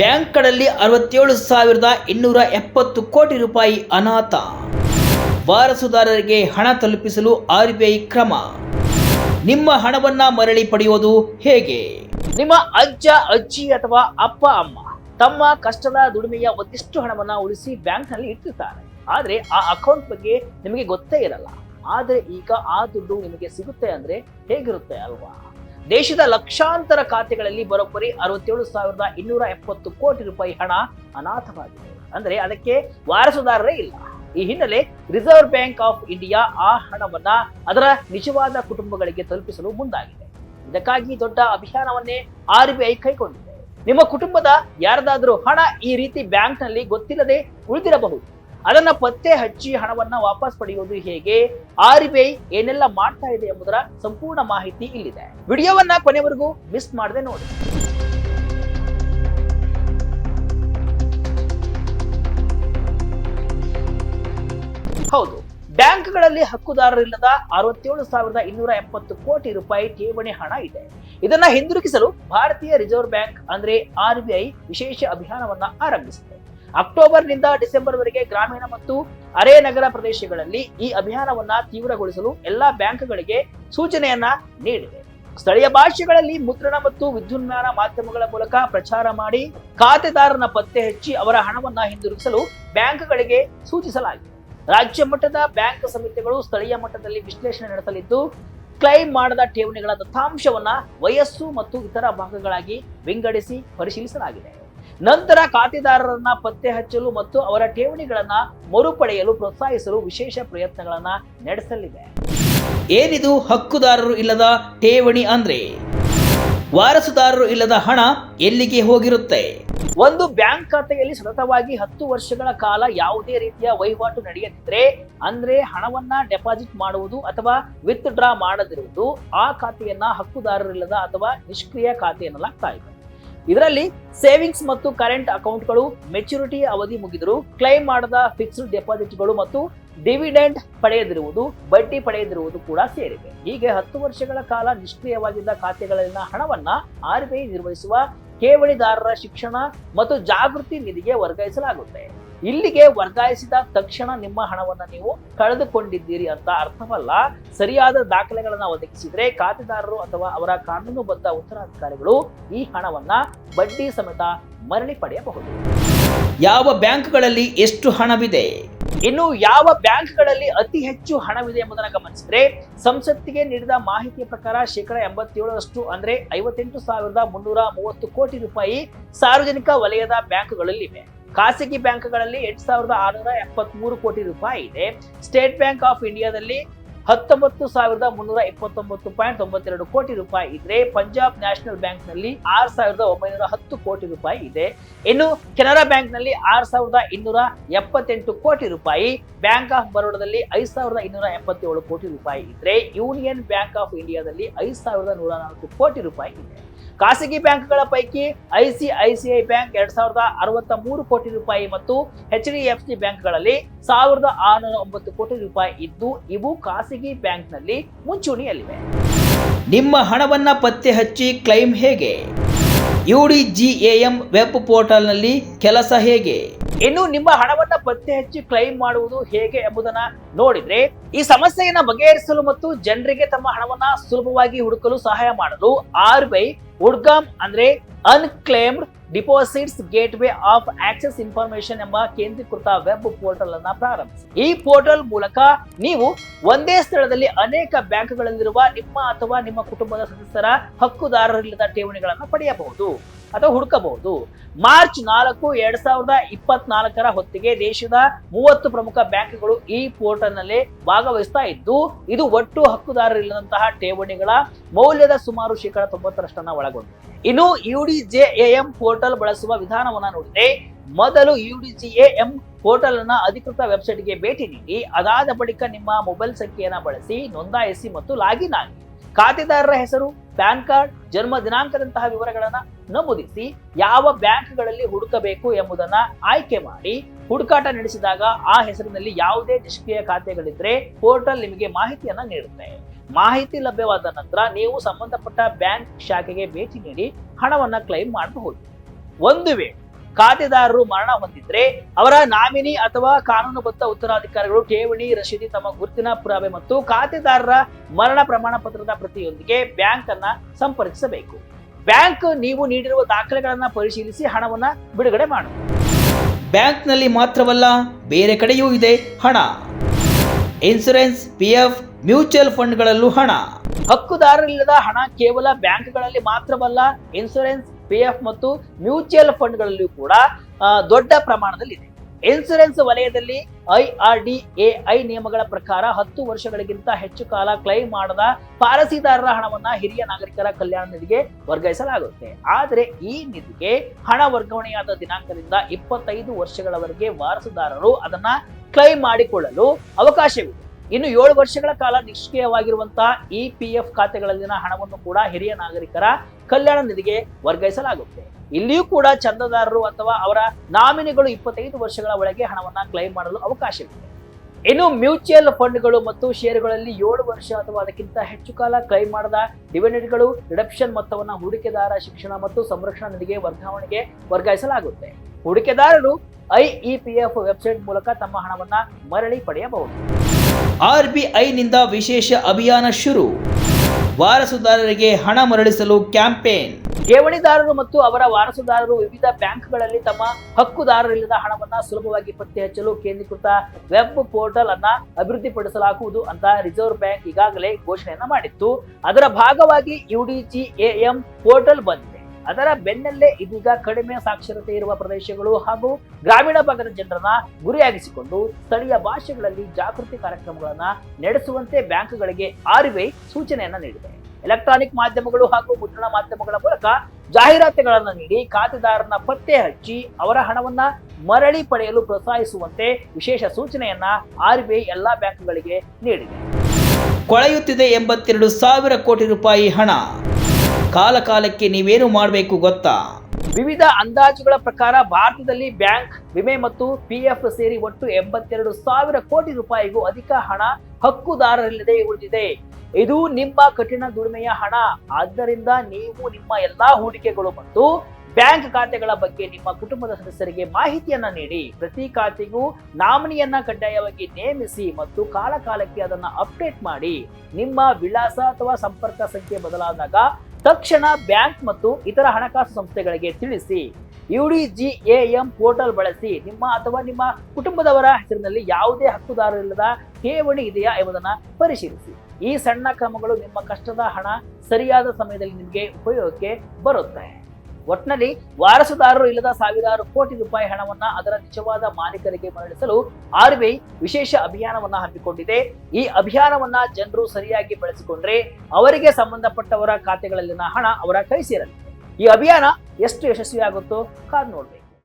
ಬ್ಯಾಂಕ್ಗಳಲ್ಲಿ ಅರವತ್ತೇಳು ಸಾವಿರದ ಇನ್ನೂರ ಎಪ್ಪತ್ತು ಕೋಟಿ ರೂಪಾಯಿ ಅನಾಥ. ವಾರಸುದಾರರಿಗೆ ಹಣ ತಲುಪಿಸಲು ಆರ್ ಬಿ ಐ ಕ್ರಮ. ನಿಮ್ಮ ಹಣವನ್ನ ಮರಳಿ ಪಡೆಯೋದು ಹೇಗೆ? ನಿಮ್ಮ ಅಜ್ಜ, ಅಜ್ಜಿ ಅಥವಾ ಅಪ್ಪ, ಅಮ್ಮ ತಮ್ಮ ಕಷ್ಟದ ದುಡಿಮೆಯ ಒಂದಿಷ್ಟು ಹಣವನ್ನ ಉಳಿಸಿ ಬ್ಯಾಂಕ್ನಲ್ಲಿ ಇಟ್ಟಿರ್ತಾರೆ. ಆದರೆ ಆ ಅಕೌಂಟ್ ಬಗ್ಗೆ ನಿಮಗೆ ಗೊತ್ತೇ ಇರಲ್ಲ. ಆದರೆ ಈಗ ಆ ದುಡ್ಡು ನಿಮಗೆ ಸಿಗುತ್ತೆ ಅಂದ್ರೆ ಹೇಗಿರುತ್ತೆ ಅಲ್ವಾ? ದೇಶದ ಲಕ್ಷಾಂತರ ಖಾತೆಗಳಲ್ಲಿ ಬರೋಬ್ಬರಿ ಅರವತ್ತೇಳು ಸಾವಿರದ ಇನ್ನೂರ ಎಪ್ಪತ್ತು ಕೋಟಿ ರೂಪಾಯಿ ಹಣ ಅನಾಥವಾಗಿದೆ. ಅಂದರೆ ಅದಕ್ಕೆ ವಾರಸುದಾರರೇ ಇಲ್ಲ. ಈ ಹಿನ್ನೆಲೆ ರಿಸರ್ವ್ ಬ್ಯಾಂಕ್ ಆಫ್ ಇಂಡಿಯಾ ಆ ಹಣವನ್ನ ಅದರ ನಿಜವಾದ ಕುಟುಂಬಗಳಿಗೆ ತಲುಪಿಸಲು ಮುಂದಾಗಿದೆ. ಇದಕ್ಕಾಗಿ ದೊಡ್ಡ ಅಭಿಯಾನವನ್ನೇ ಆರ್ ಬಿ ಐ ಕೈಗೊಂಡಿದೆ. ನಿಮ್ಮ ಕುಟುಂಬದ ಯಾರದಾದರೂ ಹಣ ಈ ರೀತಿ ಬ್ಯಾಂಕ್ನಲ್ಲಿ ಗೊತ್ತಿಲ್ಲದೆ ಉಳಿದಿರಬಹುದು. ಅದನ್ನ ಪತ್ತೆ ಹಚ್ಚಿ ಹಣವನ್ನ ವಾಪಸ್ ಪಡೆಯುವುದು ಹೇಗೆ? ಆರ್ ಬಿ ಐ ಏನೆಲ್ಲ ಮಾಡ್ತಾ ಇದೆ ಎಂಬುದರ ಸಂಪೂರ್ಣ ಮಾಹಿತಿ ಇಲ್ಲಿದೆ. ವಿಡಿಯೋವನ್ನ ಕೊನೆವರೆಗೂ ಮಿಸ್ ಮಾಡದೆ ನೋಡಿ. ಹೌದು, ಬ್ಯಾಂಕ್ಗಳಲ್ಲಿ ಹಕ್ಕುದಾರರಿಲ್ಲದ ಅರವತ್ತೇಳು ಸಾವಿರದ ಇನ್ನೂರ ಎಪ್ಪತ್ತು ಕೋಟಿ ರೂಪಾಯಿ ಠೇವಣಿ ಹಣ ಇದೆ. ಇದನ್ನ ಹಿಂದಿರುಗಿಸಲು ಭಾರತೀಯ ರಿಸರ್ವ್ ಬ್ಯಾಂಕ್ ಅಂದ್ರೆ ಆರ್ ಬಿ ಐ ವಿಶೇಷ ಅಭಿಯಾನವನ್ನ ಆರಂಭಿಸಿದೆ. ಅಕ್ಟೋಬರ್ನಿಂದ ಡಿಸೆಂಬರ್ವರೆಗೆ ಗ್ರಾಮೀಣ ಮತ್ತು ಅರೆ ನಗರ ಪ್ರದೇಶಗಳಲ್ಲಿ ಈ ಅಭಿಯಾನವನ್ನ ತೀವ್ರಗೊಳಿಸಲು ಎಲ್ಲಾ ಬ್ಯಾಂಕ್ಗಳಿಗೆ ಸೂಚನೆಯನ್ನ ನೀಡಿದೆ. ಸ್ಥಳೀಯ ಭಾಷೆಗಳಲ್ಲಿ ಮುದ್ರಣ ಮತ್ತು ವಿದ್ಯುನ್ಮಾನ ಮಾಧ್ಯಮಗಳ ಮೂಲಕ ಪ್ರಚಾರ ಮಾಡಿ ಖಾತೆದಾರನ ಪತ್ತೆ ಹಚ್ಚಿ ಅವರ ಹಣವನ್ನ ಹಿಂದಿರುಗಿಸಲು ಬ್ಯಾಂಕ್ಗಳಿಗೆ ಸೂಚಿಸಲಾಗಿದೆ. ರಾಜ್ಯ ಮಟ್ಟದ ಬ್ಯಾಂಕ್ ಸಮಿತಿಗಳು ಸ್ಥಳೀಯ ಮಟ್ಟದಲ್ಲಿ ವಿಶ್ಲೇಷಣೆ ನಡೆಸಲಿದ್ದು, ಕ್ಲೈಮ್ ಮಾಡದ ಠೇವಣಿಗಳ ದತ್ತಾಂಶವನ್ನ ವಯಸ್ಸು ಮತ್ತು ಇತರ ಭಾಗಗಳಾಗಿ ವಿಂಗಡಿಸಿ ಪರಿಶೀಲಿಸಲಾಗಿದೆ. ನಂತರ ಖಾತೆದಾರರನ್ನ ಪತ್ತೆ ಹಚ್ಚಲು ಮತ್ತು ಅವರ ಠೇವಣಿಗಳನ್ನ ಮರುಪಡೆಯಲು ಪ್ರೋತ್ಸಾಹಿಸಲು ವಿಶೇಷ ಪ್ರಯತ್ನಗಳನ್ನ ನಡೆಸಲಿದೆ. ಏನಿದು ಹಕ್ಕುದಾರರು ಇಲ್ಲದ ಠೇವಣಿ ಅಂದ್ರೆ? ವಾರಸುದಾರರು ಇಲ್ಲದ ಹಣ ಎಲ್ಲಿಗೆ ಹೋಗಿರುತ್ತೆ? ಒಂದು ಬ್ಯಾಂಕ್ ಖಾತೆಯಲ್ಲಿ ಸತತವಾಗಿ ಹತ್ತು ವರ್ಷಗಳ ಕಾಲ ಯಾವುದೇ ರೀತಿಯ ವಹಿವಾಟು ನಡೆಯದಿದ್ರೆ ಅಂದ್ರೆ ಹಣವನ್ನ ಡೆಪಾಸಿಟ್ ಮಾಡುವುದು ಅಥವಾ ವಿತ್ ಡ್ರಾ ಮಾಡದಿರುವುದು ಆ ಖಾತೆಯನ್ನ ಹಕ್ಕುದಾರರಿಲ್ಲದ ಅಥವಾ ನಿಷ್ಕ್ರಿಯ ಖಾತೆ ಎನ್ನಲಾಗ್ತಾ ಇದೆ. ಇದರಲ್ಲಿ ಸೇವಿಂಗ್ಸ್ ಮತ್ತು ಕರೆಂಟ್ ಅಕೌಂಟ್ಗಳು ಮೆಚುರಿಟಿ ಅವಧಿ ಮುಗಿದರೂ ಕ್ಲೈಮ್ ಮಾಡದ ಫಿಕ್ಸ್ಡ್ ಡೆಪಾಸಿಟ್ಗಳು ಮತ್ತು ಡಿವಿಡೆಂಡ್ ಪಡೆಯದಿರುವುದು, ಬಡ್ಡಿ ಪಡೆಯದಿರುವುದು ಕೂಡ ಸೇರಿವೆ. ಹೀಗೆ ಹತ್ತು ವರ್ಷಗಳ ಕಾಲ ನಿಷ್ಕ್ರಿಯವಾಗಿದ್ದ ಖಾತೆಗಳಲ್ಲಿನ ಹಣವನ್ನ ಆರ್ ಬಿ ಐ ನಿರ್ವಹಿಸುವ ಠೇವಣಿದಾರರ ಶಿಕ್ಷಣ ಮತ್ತು ಜಾಗೃತಿ ನಿಧಿಗೆ ವರ್ಗಾಯಿಸಲಾಗುತ್ತೆ. ಇಲ್ಲಿಗೆ ವರ್ಗಾಯಿಸಿದ ತಕ್ಷಣ ನಿಮ್ಮ ಹಣವನ್ನು ನೀವು ಕಳೆದುಕೊಂಡಿದ್ದೀರಿ ಅಂತ ಅರ್ಥವಲ್ಲ. ಸರಿಯಾದ ದಾಖಲೆಗಳನ್ನು ಒದಗಿಸಿದರೆ ಖಾತೆದಾರರು ಅಥವಾ ಅವರ ಕಾನೂನುಬದ್ಧ ಉತ್ತರಾಧಿಕಾರಿಗಳು ಈ ಹಣವನ್ನ ಬಡ್ಡಿ ಸಮೇತ ಮರಳಿ ಪಡೆಯಬಹುದು. ಯಾವ ಬ್ಯಾಂಕ್ಗಳಲ್ಲಿ ಎಷ್ಟು ಹಣವಿದೆ? ಇನ್ನು ಯಾವ ಬ್ಯಾಂಕ್ಗಳಲ್ಲಿ ಅತಿ ಹೆಚ್ಚು ಹಣವಿದೆ ಎಂಬುದನ್ನು ಗಮನಿಸಿದ್ರೆ ಸಂಸತ್ತಿಗೆ ನೀಡಿದ ಮಾಹಿತಿಯ ಪ್ರಕಾರ ಶೇಕಡ ಎಂಬತ್ತೇಳರಷ್ಟು ಅಂದ್ರೆ ಐವತ್ತೆಂಟು ಸಾವಿರದ ಮುನ್ನೂರ ಮೂವತ್ತು ಕೋಟಿ ರೂಪಾಯಿ ಸಾರ್ವಜನಿಕ ವಲಯದ ಬ್ಯಾಂಕ್ಗಳಲ್ಲಿವೆ. ಖಾಸಗಿ ಬ್ಯಾಂಕ್ಗಳಲ್ಲಿ ಎಂಟು ಸಾವಿರದ ಆರುನೂರ ಎಪ್ಪತ್ಮೂರು ಕೋಟಿ ರೂಪಾಯಿ ಇದೆ. ಸ್ಟೇಟ್ ಬ್ಯಾಂಕ್ ಆಫ್ ಇಂಡಿಯಾದಲ್ಲಿ ಹತ್ತೊಂಬತ್ತು ಸಾವಿರದ ಮುನ್ನೂರ ಇಪ್ಪತ್ತೊಂಬತ್ತು ಪಾಯಿಂಟ್ ತೊಂಬತ್ತೆರಡು ಕೋಟಿ ರೂಪಾಯಿ ಇದ್ರೆ ಪಂಜಾಬ್ ನ್ಯಾಷನಲ್ ಬ್ಯಾಂಕ್ನಲ್ಲಿ ಆರು ಸಾವಿರದ ಒಂಬೈನೂರ ಹತ್ತು ಕೋಟಿ ರೂಪಾಯಿ ಇದೆ. ಇನ್ನು ಕೆನರಾ ಬ್ಯಾಂಕ್ನಲ್ಲಿ ಆರು ಸಾವಿರದ ಇನ್ನೂರ ಎಪ್ಪತ್ತೆಂಟು ಕೋಟಿ ರೂಪಾಯಿ, ಬ್ಯಾಂಕ್ ಆಫ್ ಬರೋಡಾದಲ್ಲಿ ಐದು ಸಾವಿರದ ಇನ್ನೂರ ಎಪ್ಪತ್ತೇಳು ಕೋಟಿ ರೂಪಾಯಿ ಇದ್ರೆ ಯೂನಿಯನ್ ಬ್ಯಾಂಕ್ ಆಫ್ ಇಂಡಿಯಾದಲ್ಲಿ ಐದು ಸಾವಿರದ ನೂರ ನಾಲ್ಕು ಕೋಟಿ ರೂಪಾಯಿ ಇದೆ. ಖಾಸಗಿ ಬ್ಯಾಂಕ್ಗಳ ಪೈಕಿ ಐಸಿಐಸಿಐ ಬ್ಯಾಂಕ್ ಎರಡ್ ಸಾವಿರದ ಅರವತ್ತ ಮೂರು ಕೋಟಿ ರೂಪಾಯಿ ಮತ್ತು ಎಚ್ ಡಿ ಎಫ್ ಸಿ ಬ್ಯಾಂಕ್ಗಳಲ್ಲಿ ಸಾವಿರದ ಆರುನೂರ ಒಂಬತ್ತು ಕೋಟಿ ರೂಪಾಯಿ ಇದ್ದು, ಇವು ಖಾಸಗಿ ಬ್ಯಾಂಕ್ನಲ್ಲಿ ಮುಂಚೂಣಿಯಲ್ಲಿವೆ. ನಿಮ್ಮ ಹಣವನ್ನ ಪತ್ತೆ ಹಚ್ಚಿ ಕ್ಲೈಮ್ ಹೇಗೆ? U D G A M web ಪೋರ್ಟಲ್ನಲ್ಲಿ ಕೆಲಸ ಹೇಗೆ? ಇನ್ನು ನಿಮ್ಮ ಹಣವನ್ನು ಪತ್ತೆ ಹಚ್ಚಿ ಕ್ಲೈಮ್ ಮಾಡುವುದು ಹೇಗೆ ಎಂಬುದನ್ನ ನೋಡಿದ್ರೆ, ಈ ಸಮಸ್ಯೆಯನ್ನ ಬಗೆಹರಿಸಲು ಮತ್ತು ಜನರಿಗೆ ತಮ್ಮ ಹಣವನ್ನ ಸುಲಭವಾಗಿ ಹುಡುಕಲು ಸಹಾಯ ಮಾಡಲು ಆರ್ ಬಿ ಐ ಉಡ್ಗಾಮ್ ಅಂದ್ರೆ unclaimed deposits gateway of access information ಎಂಬ ಕೇಂದ್ರೀಕೃತ ವೆಬ್ ಪೋರ್ಟಲ್ ಅನ್ನ ಪ್ರಾರಂಭಿಸಿ. ಈ ಪೋರ್ಟಲ್ ಮೂಲಕ ನೀವು ಒಂದೇ ಸ್ಥಳದಲ್ಲಿ ಅನೇಕ ಬ್ಯಾಂಕ್ಗಳಲ್ಲಿರುವ ನಿಮ್ಮ ಅಥವಾ ನಿಮ್ಮ ಕುಟುಂಬದ ಸದಸ್ಯರ ಹಕ್ಕುದಾರರಿಲ್ಲದ ಠೇವಣಿಗಳನ್ನು ಪಡೆಯಬಹುದು ಅಥವಾ ಹುಡುಕಬಹುದು. ಮಾರ್ಚ್ ನಾಲ್ಕು, ಎರಡ್ ಸಾವಿರದ ಇಪ್ಪತ್ನಾಲ್ಕರ ಹೊತ್ತಿಗೆ ದೇಶದ ಮೂವತ್ತು ಪ್ರಮುಖ ಬ್ಯಾಂಕ್ಗಳು ಈ ಪೋರ್ಟಲ್ನಲ್ಲಿ ಭಾಗವಹಿಸ್ತಾ ಇದ್ದು, ಇದು ಒಟ್ಟು ಹಕ್ಕುದಾರರಿಲ್ಲದಂತಹ ಠೇವಣಿಗಳ ಮೌಲ್ಯದ ಸುಮಾರು ಶೇಕಡಾ ತೊಂಬತ್ತರಷ್ಟನ್ನ ಒಳಗೊಂಡಿದೆ. ಇನ್ನು ಯುಡಿಜೆಎಂ ಪೋರ್ಟಲ್ ಬಳಸುವ ವಿಧಾನವನ್ನ ನೋಡಿದ್ರೆ ಮೊದಲು ಯುಡಿಜಿಎಎಂ ಪೋರ್ಟಲ್ ಅನ್ನ ಅಧಿಕೃತ ವೆಬ್ಸೈಟ್ಗೆ ಭೇಟಿ ನೀಡಿ, ಅದಾದ ಬಳಿಕ ನಿಮ್ಮ ಮೊಬೈಲ್ ಸಂಖ್ಯೆಯನ್ನ ಬಳಸಿ, ನೋಂದಾಯಿಸಿ ಮತ್ತು ಲಾಗಿನ್ ಆಗಿ. ಖಾತೆದಾರರ ಹೆಸರು, ಪ್ಯಾನ್ ಕಾರ್ಡ್, ಜನ್ಮ ದಿನಾಂಕದಂತಹ ವಿವರಗಳನ್ನ ನಮೂದಿಸಿ, ಯಾವ ಬ್ಯಾಂಕ್ಗಳಲ್ಲಿ ಹುಡುಕಬೇಕು ಎಂಬುದನ್ನ ಆಯ್ಕೆ ಮಾಡಿ, ಹುಡುಕಾಟ ನಡೆಸಿದಾಗ ಆ ಹೆಸರಿನಲ್ಲಿ ಯಾವುದೇ ನಿಷ್ಕ್ರಿಯ ಖಾತೆಗಳಿದ್ರೆ ಪೋರ್ಟಲ್ ನಿಮಗೆ ಮಾಹಿತಿಯನ್ನ ನೀಡುತ್ತೆ. ಮಾಹಿತಿ ಲಭ್ಯವಾದ ನಂತರ ನೀವು ಸಂಬಂಧಪಟ್ಟ ಬ್ಯಾಂಕ್ ಶಾಖೆಗೆ ಭೇಟಿ ನೀಡಿ ಹಣವನ್ನು ಕ್ಲೈಮ್ ಮಾಡಬಹುದು. ಒಂದು ವೇಳೆ ಖಾತೆದಾರರು ಮರಣ ಹೊಂದಿದ್ರೆ ಅವರ ನಾಮಿನಿ ಅಥವಾ ಕಾನೂನುಬದ್ಧ ಉತ್ತರಾಧಿಕಾರಿಗಳು ಠೇವಣಿ, ರಶೀದಿ ತಮ್ಮ ಗುರುತಿನ ಪುರಾವೆ ಮತ್ತು ಖಾತೆದಾರರ ಮರಣ ಪ್ರಮಾಣ ಪತ್ರದ ಪ್ರತಿಯೊಂದಿಗೆ ಬ್ಯಾಂಕ್ ಅನ್ನ ಸಂಪರ್ಕಿಸಬೇಕು. ಬ್ಯಾಂಕ್ ನೀವು ನೀಡಿರುವ ದಾಖಲೆಗಳನ್ನ ಪರಿಶೀಲಿಸಿ ಹಣವನ್ನ ಬಿಡುಗಡೆ ಮಾಡು. ಬ್ಯಾಂಕ್ನಲ್ಲಿ ಮಾತ್ರವಲ್ಲ ಬೇರೆ ಕಡೆಯೂ ಇದೆ ಹಣ. ಇನ್ಸುರೆನ್ಸ್, ಪಿ ಎಫ್ ಮ್ಯೂಚುವಲ್ ಫಂಡ್ಗಳಲ್ಲೂ ಹಣ. ಹಕ್ಕುದಾರರಿಲ್ಲದ ಹಣ ಕೇವಲ ಬ್ಯಾಂಕ್ಗಳಲ್ಲಿ ಮಾತ್ರವಲ್ಲ, ಇನ್ಸೂರೆನ್ಸ್ ಪಿ ಎಫ್ ಮತ್ತು ಮ್ಯೂಚುವಲ್ ಫಂಡ್ಗಳಲ್ಲೂ ಕೂಡ ದೊಡ್ಡ ಪ್ರಮಾಣದಲ್ಲಿ ಇದೆ. ಇನ್ಸೂರೆನ್ಸ್ ವಲಯದಲ್ಲಿ ಐ ಆರ್ ಡಿ ಎಐ ನಿಯಮಗಳ ಪ್ರಕಾರ ಹತ್ತು ವರ್ಷಗಳಿಗಿಂತ ಹೆಚ್ಚು ಕಾಲ ಕ್ಲೈಮ್ ಮಾಡದ ಪಾಲಸಿದಾರರ ಹಣವನ್ನ ಹಿರಿಯ ನಾಗರಿಕರ ಕಲ್ಯಾಣ ನಿಧಿಗೆ ವರ್ಗಾಯಿಸಲಾಗುತ್ತೆ. ಆದರೆ ಈ ನಿಧಿಗೆ ಹಣ ವರ್ಗಾವಣೆಯಾದ ದಿನಾಂಕದಿಂದ ಇಪ್ಪತ್ತೈದು ವರ್ಷಗಳವರೆಗೆ ವಾರಸುದಾರರು ಅದನ್ನ ಕ್ಲೈಮ್ ಮಾಡಿಕೊಳ್ಳಲು ಅವಕಾಶವಿದೆ. ಇನ್ನು ಏಳು ವರ್ಷಗಳ ಕಾಲ ನಿಷ್ಕ್ರಿಯವಾಗಿರುವಂತಹ ಇ ಪಿ ಎಫ್ ಖಾತೆಗಳಲ್ಲಿನ ಹಣವನ್ನು ಕೂಡ ಹಿರಿಯ ನಾಗರಿಕರ ಕಲ್ಯಾಣ ನಿಧಿಗೆ ವರ್ಗಾಯಿಸಲಾಗುತ್ತೆ. ಇಲ್ಲಿಯೂ ಕೂಡ ಚಂದಾದಾರರು ಅಥವಾ ಅವರ ನಾಮಿನಿಗಳು ಇಪ್ಪತ್ತೈದು ವರ್ಷಗಳ ಒಳಗೆ ಹಣವನ್ನು ಕ್ಲೈಮ್ ಮಾಡಲು ಅವಕಾಶವಿದೆ. ಇನ್ನು ಮ್ಯೂಚುವಲ್ ಫಂಡ್ಗಳು ಮತ್ತು ಷೇರುಗಳಲ್ಲಿ ಏಳು ವರ್ಷ ಅಥವಾ ಅದಕ್ಕಿಂತ ಹೆಚ್ಚು ಕಾಲ ಕ್ಲೈಮ್ ಮಾಡದ ಡಿವಿಡೆಂಡ್ಗಳು, ರಿಡಪ್ಷನ್ ಮೊತ್ತವನ್ನು ಹೂಡಿಕೆದಾರ ಶಿಕ್ಷಣ ಮತ್ತು ಸಂರಕ್ಷಣಾ ನಿಧಿಗೆ ವರ್ಗಾವಣೆಗೆ ವರ್ಗಾಯಿಸಲಾಗುತ್ತೆ. ಹೂಡಿಕೆದಾರರು ಐಇಪಿಎಫ್ ವೆಬ್ಸೈಟ್ ಮೂಲಕ ತಮ್ಮ ಹಣವನ್ನು ಮರಳಿ ಪಡೆಯಬಹುದು. ಆರ್ ಬಿ ಐನಿಂದ ವಿಶೇಷ ಅಭಿಯಾನ ಶುರು. ವಾರಸುದಾರರಿಗೆ ಹಣ ಮರಳಿಸಲು ಕ್ಯಾಂಪೇನ್. ಠೇವಣಿದಾರರು ಮತ್ತು ಅವರ ವಾರಸುದಾರರು ವಿವಿಧ ಬ್ಯಾಂಕ್ಗಳಲ್ಲಿ ತಮ್ಮ ಹಕ್ಕುದಾರರಿಲ್ಲದ ಹಣವನ್ನು ಸುಲಭವಾಗಿ ಪತ್ತೆ ಹಚ್ಚಲು ಕೇಂದ್ರೀಕೃತ ವೆಬ್ ಪೋರ್ಟಲ್ ಅನ್ನ ಅಭಿವೃದ್ಧಿಪಡಿಸಲಾಗುವುದು ಅಂತ ರಿಸರ್ವ್ ಬ್ಯಾಂಕ್ ಈಗಾಗಲೇ ಘೋಷಣೆಯನ್ನ ಮಾಡಿತ್ತು. ಅದರ ಭಾಗವಾಗಿ ಯುಡಿಜಿಎಎಂ ಪೋರ್ಟಲ್ ಬಂದಿದೆ. ಅದರ ಬೆನ್ನಲ್ಲೇ ಇದೀಗ ಕಡಿಮೆ ಸಾಕ್ಷರತೆ ಇರುವ ಪ್ರದೇಶಗಳು ಹಾಗೂ ಗ್ರಾಮೀಣ ಭಾಗದ ಜನರನ್ನ ಗುರಿಯಾಗಿಸಿಕೊಂಡು ಸ್ಥಳೀಯ ಭಾಷೆಗಳಲ್ಲಿ ಜಾಗೃತಿ ಕಾರ್ಯಕ್ರಮಗಳನ್ನ ನಡೆಸುವಂತೆ ಬ್ಯಾಂಕ್ಗಳಿಗೆ ಐ ಸೂಚನೆಯನ್ನ ನೀಡಿದೆ. ಎಲೆಕ್ಟ್ರಾನಿಕ್ ಮಾಧ್ಯಮಗಳು ಹಾಗೂ ಮುದ್ರಣ ಮಾಧ್ಯಮಗಳ ಮೂಲಕ ಜಾಹೀರಾತುಗಳನ್ನು ನೀಡಿ ಖಾತೆದಾರನ ಪತ್ತೆ ಹಚ್ಚಿ ಅವರ ಹಣವನ್ನ ಮರಳಿ ಪಡೆಯಲು ಪ್ರೋತ್ಸಾಹಿಸುವಂತೆ ವಿಶೇಷ ಸೂಚನೆಯನ್ನ ಆರ್ ಬಿ ಐ ಎಲ್ಲಾ ಬ್ಯಾಂಕ್ಗಳಿಗೆ ನೀಡಿದೆ. ಕೊಳೆಯುತ್ತಿದೆ ಎಂಬತ್ತೆರಡು ಸಾವಿರ ಕೋಟಿ ರೂಪಾಯಿ ಹಣ. ಕಾಲ ಕಾಲಕ್ಕೆ ನೀವೇನು ಮಾಡಬೇಕು ಗೊತ್ತಾ? ವಿವಿಧ ಅಂದಾಜುಗಳ ಪ್ರಕಾರ ಭಾರತದಲ್ಲಿ ಬ್ಯಾಂಕ್ ವಿಮೆ ಮತ್ತು ಪಿಎಫ್ ಸೇರಿ ಒಟ್ಟು ಎಂಬತ್ತೆರಡು ಸಾವಿರ ಕೋಟಿ ರೂಪಾಯಿಗೂ ಅಧಿಕ ಹಣ ಹಕ್ಕುದಾರರಿಲ್ಲದೆ ಉಳಿದಿದೆ. ಇದು ನಿಮ್ಮ ಕಠಿಣ ದುಡಿಮೆಯ ಹಣ. ಆದ್ದರಿಂದ ನೀವು ನಿಮ್ಮ ಎಲ್ಲಾ ಹೂಡಿಕೆಗಳು ಮತ್ತು ಬ್ಯಾಂಕ್ ಖಾತೆಗಳ ಬಗ್ಗೆ ನಿಮ್ಮ ಕುಟುಂಬದ ಸದಸ್ಯರಿಗೆ ಮಾಹಿತಿಯನ್ನ ನೀಡಿ. ಪ್ರತಿ ಖಾತೆಗೂ ನಾಮಿನಿಯನ್ನ ಕಡ್ಡಾಯವಾಗಿ ನೇಮಿಸಿ ಮತ್ತು ಕಾಲಕಾಲಕ್ಕೆ ಅದನ್ನ ಅಪ್ಡೇಟ್ ಮಾಡಿ. ನಿಮ್ಮ ವಿಳಾಸ ಅಥವಾ ಸಂಪರ್ಕ ಸಂಖ್ಯೆ ಬದಲಾದಾಗ ತಕ್ಷಣ ಬ್ಯಾಂಕ್ ಮತ್ತು ಇತರ ಹಣಕಾಸು ಸಂಸ್ಥೆಗಳಿಗೆ ತಿಳಿಸಿ ಯುಡಿಜಿಎಎಂ ಪೋರ್ಟಲ್ ಬಳಸಿ ನಿಮ್ಮ ಅಥವಾ ನಿಮ್ಮ ಕುಟುಂಬದವರ ಹೆಸರಿನಲ್ಲಿ ಯಾವುದೇ ಹಕ್ಕುದಾರರಿಲ್ಲದ ಠೇವಣಿ ಇದೆಯಾ ಎಂಬುದನ್ನು ಪರಿಶೀಲಿಸಿ. ಈ ಸಣ್ಣ ಕ್ರಮಗಳು ನಿಮ್ಮ ಕಷ್ಟದ ಹಣ ಸರಿಯಾದ ಸಮಯದಲ್ಲಿ ನಿಮಗೆ ಉಪಯೋಗಕ್ಕೆ ಬರುತ್ತೆ. ಒಟ್ನಲ್ಲಿ ವಾರಸುದಾರರು ಇಲ್ಲದ ಸಾವಿರಾರು ಕೋಟಿ ರೂಪಾಯಿ ಹಣವನ್ನ ಅದರ ನಿಜವಾದ ಮಾಲೀಕರಿಗೆ ಮರಳಿಸಲು ಆರ್ಬಿಐ ವಿಶೇಷ ಅಭಿಯಾನವನ್ನ ಹಮ್ಮಿಕೊಂಡಿದೆ. ಈ ಅಭಿಯಾನವನ್ನ ಜನರು ಸರಿಯಾಗಿ ಬಳಸಿಕೊಂಡ್ರೆ ಅವರಿಗೆ ಸಂಬಂಧಪಟ್ಟವರ ಖಾತೆಗಳಲ್ಲಿನ ಹಣ ಅವರ ಕೈ ಸೇರಲಿದೆ ಈ ಅಭಿಯಾನ ಎಷ್ಟು ಯಶಸ್ವಿಯಾಗುತ್ತೋ ಕಾದು ನೋಡ್ಬೇಕು.